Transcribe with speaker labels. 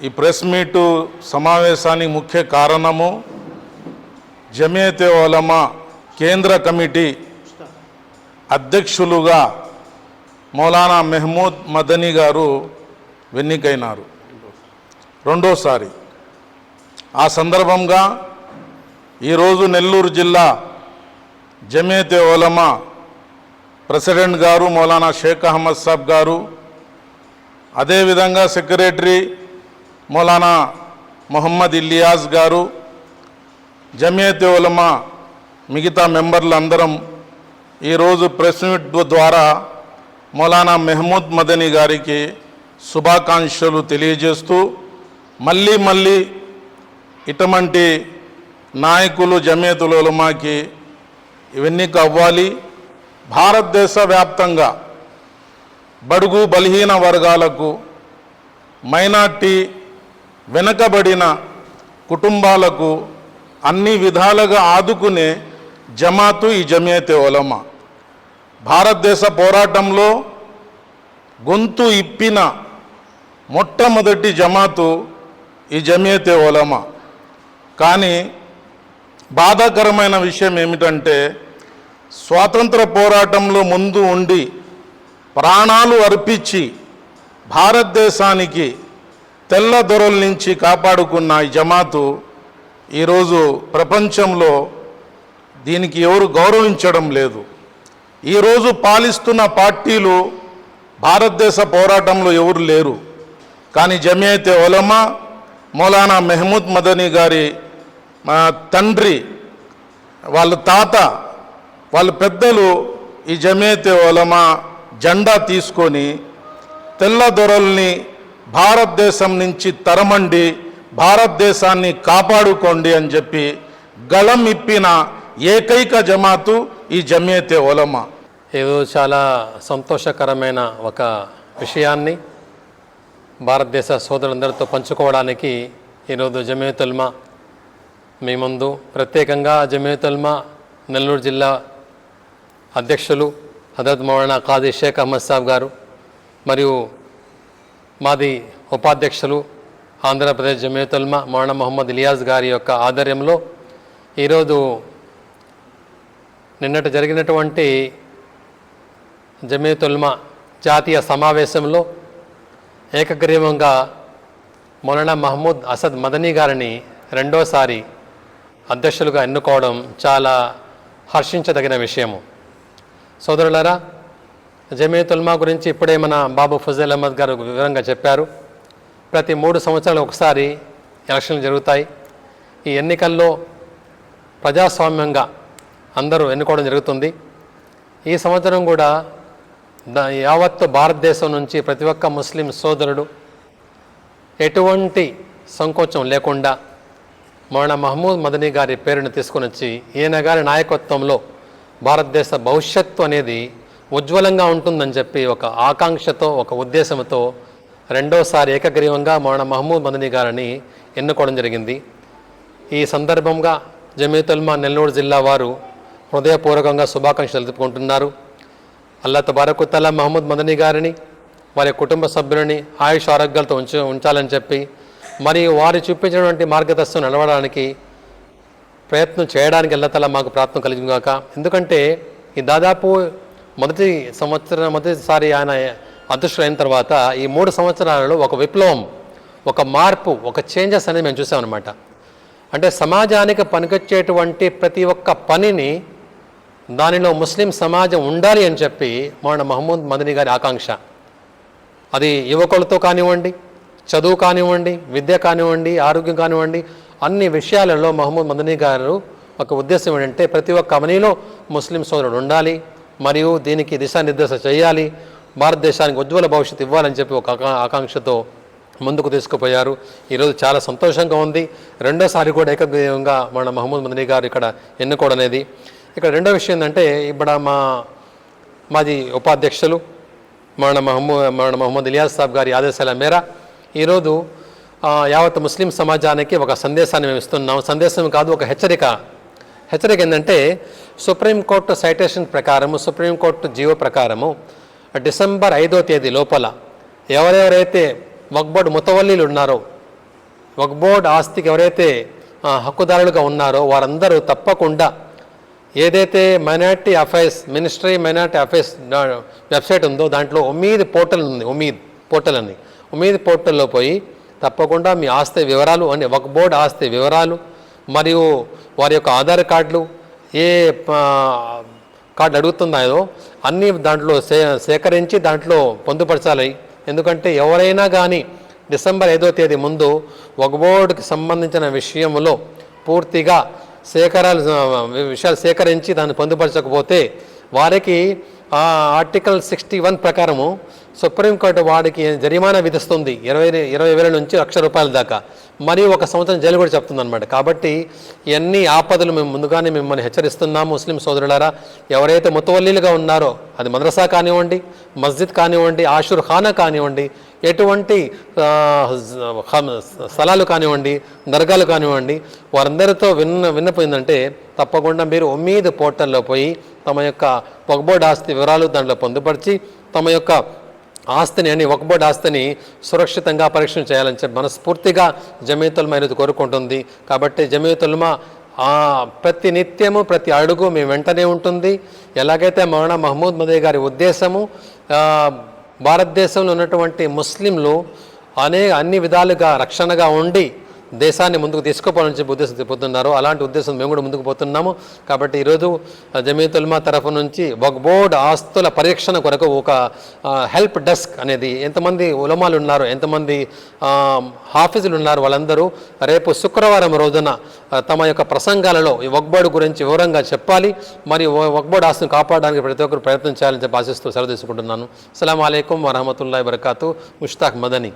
Speaker 1: ఈ press meet సమావేశానికి ముఖ్య కారణము జమేతే ఓలమా కేంద్ర కమిటీ అధ్యక్షులుగా మౌలానా మెహమూద్ మదనీ గారు ఎన్నికైనారు రెండోసారి ఆ సందర్భంగా ఈరోజు నెల్లూరు జిల్లా జమేతే ఓలమా ప్రెసిడెంట్ గారు మౌలానా షేక్ అహ్మద్ సాబ్ గారు అదేవిధంగా సెక్రటరీ మౌలానా మొహమ్మద్ ఇలియాజ్ గారు జమియత్ ఉలమా మిగతా మెంబర్లు అందరం ఈరోజు ప్రెస్ మీట్ ద్వారా మౌలానా మెహమూద్ మదనీ గారికి శుభాకాంక్షలు తెలియజేస్తూ మళ్ళీ మళ్ళీ ఇటువంటి నాయకులు జమేతుల ఉలమాకి ఎన్నిక అవ్వాలి. భారతదేశ వ్యాప్తంగా బడుగు బలహీన వర్గాలకు మైనార్టీ వెనకబడిన కుటుంబాలకు అన్ని విధాలుగా ఆదుకునే జమాతు ఈ జమియతే ఒలమా భారతదేశ పోరాటంలో గొంతు ఇప్పిన మొట్టమొదటి జమాతు ఈ జమియతే ఒలమా కానీ బాధాకరమైన విషయం ఏమిటంటే స్వాతంత్ర పోరాటంలో ముందు ఉండి ప్రాణాలు అర్పించి భారతదేశానికి తెల్ల దొరల నుంచి కాపాడుకున్న ఈ జమాతు ఈరోజు ప్రపంచంలో దీనికి ఎవరు గౌరవించడం లేదు. ఈరోజు పాలిస్తున్న పార్టీలు భారతదేశ పోరాటంలో ఎవరు లేరు. కానీ జమియతే ఒలమా మౌలానా మెహమూద్ మదనీ గారి మా తండ్రి వాళ్ళ తాత వాళ్ళ పెద్దలు ఈ జమియతే ఒలమా జెండా తీసుకొని తెల్ల దొరల్ని భారతదేశం నుంచి తరమండి భారతదేశాన్ని కాపాడుకోండి అని చెప్పి గళం ఇప్పిన ఏకైక జమాతు ఈ జమియతే ఒలమా
Speaker 2: ఏదో చాలా సంతోషకరమైన ఒక విషయాన్ని భారతదేశ సోదరులందరితో పంచుకోవడానికి ఈరోజు జమేతుల్మా మీ ముందు. ప్రత్యేకంగా జమేతుల్మా నెల్లూరు జిల్లా అధ్యక్షులు హజరత్ మౌలానా ఖాదీ షేక్ అహ్మద్ సాబ్ గారు మరియు మాది ఉపాధ్యక్షులు ఆంధ్రప్రదేశ్ జమేతుల్మ మౌన మొహమ్మద్ ఇలియాజ్ గారి యొక్క ఆధ్వర్యంలో ఈరోజు నిన్నటి జరిగినటువంటి జమేతుల్మ జాతీయ సమావేశంలో ఏకగ్రీవంగా మౌలానా మహమూద్ అసద్ మదనీ గారిని రెండోసారి అధ్యక్షులుగా ఎన్నుకోవడం చాలా హర్షించదగిన విషయము. సోదరులరా జమీతుల్మా గురించి ఇప్పుడే మన బాబు ఫజల్ అహ్మద్ గారు వివరంగా చెప్పారు. ప్రతి మూడు సంవత్సరాలు ఒకసారి ఎలక్షన్లు జరుగుతాయి. ఈ ఎన్నికల్లో ప్రజాస్వామ్యంగా అందరూ ఎన్నుకోవడం జరుగుతుంది. ఈ సంవత్సరం కూడా యావత్తు భారతదేశం నుంచి ప్రతి ఒక్క ముస్లిం సోదరుడు ఎటువంటి సంకోచం లేకుండా మౌలానా మహమూద్ మదనీ గారి పేరును తీసుకొని వచ్చి ఈయన గారి నాయకత్వంలో భారతదేశ భవిష్యత్తు అనేది ఉజ్వలంగా ఉంటుందని చెప్పి ఒక ఆకాంక్షతో ఒక ఉద్దేశంతో రెండోసారి ఏకగ్రీవంగా మౌన మహమూద్ మదనీ గారిని ఎన్నుకోవడం జరిగింది. ఈ సందర్భంగా జమీతుల్మా నెల్లూరు జిల్లా వారు హృదయపూర్వకంగా శుభాకాంక్షలు తెలుపుకుంటున్నారు. అల్లా తబారకుతల్లా మహమ్మద్ మదనీ గారిని వారి కుటుంబ సభ్యులని ఆయుష్ ఆరోగ్యాలతో ఉంచ ఉంచాలని చెప్పి మరియు వారు చూపించినటువంటి మార్గదర్శనం నిలవడానికి ప్రయత్నం చేయడానికి అల్లతల మాకు ప్రాప్తం కలిగిందాక ఎందుకంటే ఈ దాదాపు మొదటి సంవత్సరం మొదటిసారి ఆయన అదృష్టం తర్వాత ఈ మూడు సంవత్సరాలలో ఒక విప్లవం ఒక మార్పు ఒక చేంజెస్ అనేది మేము చూసామన్నమాట. అంటే సమాజానికి పనికొచ్చేటువంటి ప్రతి ఒక్క పనిని దానిలో ముస్లిం సమాజం ఉండాలి అని చెప్పి మన మహమ్మద్ మదనీ గారి ఆకాంక్ష. అది యువకులతో కానివ్వండి చదువు కానివ్వండి విద్య కానివ్వండి ఆరోగ్యం కానివ్వండి అన్ని విషయాలలో మహమ్మద్ మదనీ గారు ఒక ఉద్దేశం ఏంటంటే ప్రతి ఒక్క అవనిలో ముస్లిం సోదరుడు ఉండాలి. మరియు దీనికి దిశానిర్దేశం చేయాలి. భారతదేశానికి ఉజ్వల భవిష్యత్తు ఇవ్వాలని చెప్పి ఒక ఆకాంక్షతో ముందుకు తీసుకుపోయారు. ఈరోజు చాలా సంతోషంగా ఉంది. రెండోసారి కూడా ఏకగ్రీవంగా మన మహమ్మద్ మదనీ గారు ఇక్కడ ఎన్నుకోవడం అనేది. ఇక్కడ రెండో విషయం ఏంటంటే ఇప్పుడు మా మాది ఉపాధ్యక్షులు మన మహమ్మూ మన మహమ్మద్ ఇలియాస్ సాబ్ గారి ఆదేశాల మేర ఈరోజు యావత్ ముస్లిం సమాజానికి ఒక సందేశాన్ని మేము ఇస్తున్నాం. సందేశం కాదు ఒక హెచ్చరిక. హెచ్చరిక ఏంటంటే సుప్రీంకోర్టు సైటేషన్ ప్రకారము సుప్రీంకోర్టు జీవో ప్రకారము డిసెంబర్ ఐదో తేదీ లోపల ఎవరెవరైతే వక్బోర్డు ముతవల్లీలు ఉన్నారో వక్బోర్డ్ ఆస్తికి ఎవరైతే హక్కుదారులుగా ఉన్నారో వారందరూ తప్పకుండా ఏదైతే minority affairs ministry minority affairs website ఉందో దాంట్లో ఉమీద్ పోర్టల్ ఉంది ఉమీద్ పోర్టల్ అని. ఉమీద్ పోర్టల్లో పోయి తప్పకుండా మీ ఆస్తి వివరాలు అని వక్బోర్డ్ ఆస్తి వివరాలు మరియు వారి యొక్క ఆధార్ కార్డులు ఏ కార్డు అడుగుతున్నాయో అన్నీ దాంట్లో సే సేకరించి దాంట్లో పొందుపరచాలి. ఎందుకంటే ఎవరైనా కానీ డిసెంబర్ ఐదో తేదీ ముందు ఒక బోర్డుకి సంబంధించిన విషయంలో పూర్తిగా సేకరాలు విషయాలు సేకరించి దాన్ని పొందుపరచకపోతే వారికి ఆ ఆర్టికల్ సిక్స్టీ వన్ ప్రకారము సుప్రీంకోర్టు వాడికి జరిమానా విధిస్తుంది. ఇరవై ఇరవై వేల నుంచి లక్ష రూపాయల దాకా. మరి ఒక సంవత్సరం జైలు కూడా చెప్తుందనమాట కాబట్టి ఎన్ని ఆపదలు మేము ముందుగానే మిమ్మల్ని హెచ్చరిస్తున్నాము ముస్లిం సోదరులారా. ఎవరైతే ముతవల్లీలుగా ఉన్నారో అది మద్రసా కానివ్వండి మస్జిద్ కానివ్వండి ఆషుర్ ఖానా కానివ్వండి ఎటువంటి స్థలాలు కానివ్వండి దర్గాలు కానివ్వండి వారందరితో విన్న విన్నపోయిందంటే తప్పకుండా మీరు ఉమ్మీద్ పోర్టల్లో పోయి తమ యొక్క పొగబోడ్ ఆస్తి వివరాలు దాంట్లో పొందుపరిచి తమ యొక్క ఆస్తిని అని ఒకబోటి ఆస్తిని సురక్షితంగా పరీక్షణ చేయాలని చెప్పి మనస్ఫూర్తిగా జమీతుల్మా అనేది కోరుకుంటుంది. కాబట్టి జమీతుల్మా ఆ ప్రతి నిత్యము ప్రతి అడుగు మీ వెంటనే ఉంటుంది. ఎలాగైతే మౌలానా మహమూద్ మదే గారి ఉద్దేశము భారతదేశంలో ఉన్నటువంటి ముస్లింలు అనే అన్ని విధాలుగా రక్షణగా ఉండి దేశాన్ని ముందుకు తీసుకుపోవాలని చెప్పి ఉద్దేశం పోతున్నారు. అలాంటి ఉద్దేశం మేము కూడా ముందుకు పోతున్నాము. కాబట్టి ఈరోజు జమీతుల్మా తరఫు నుంచి ఒక ఆస్తుల పరీక్షణ కొరకు ఒక హెల్ప్ డెస్క్ అనేది ఎంతమంది ఉలమాలు ఉన్నారు ఎంతమంది హాఫీసులు హాఫీజులు ఉన్నారు వాళ్ళందరూ రేపు శుక్రవారం రోజున తమ యొక్క ప్రసంగాలలో ఈ వక్బోర్డు గురించి వివరంగా చెప్పాలి. మరియు వక్బోర్డు ఆస్తుని కాపాడడానికి ప్రతి ఒక్కరు ప్రయత్నం చేయాలని చెప్పి ఆశిస్తూ సెలవు తీసుకుంటున్నాను. అస్సలం అయికం వరహమతుల్లా వరకాతు. ముష్తాక్ మదనీ.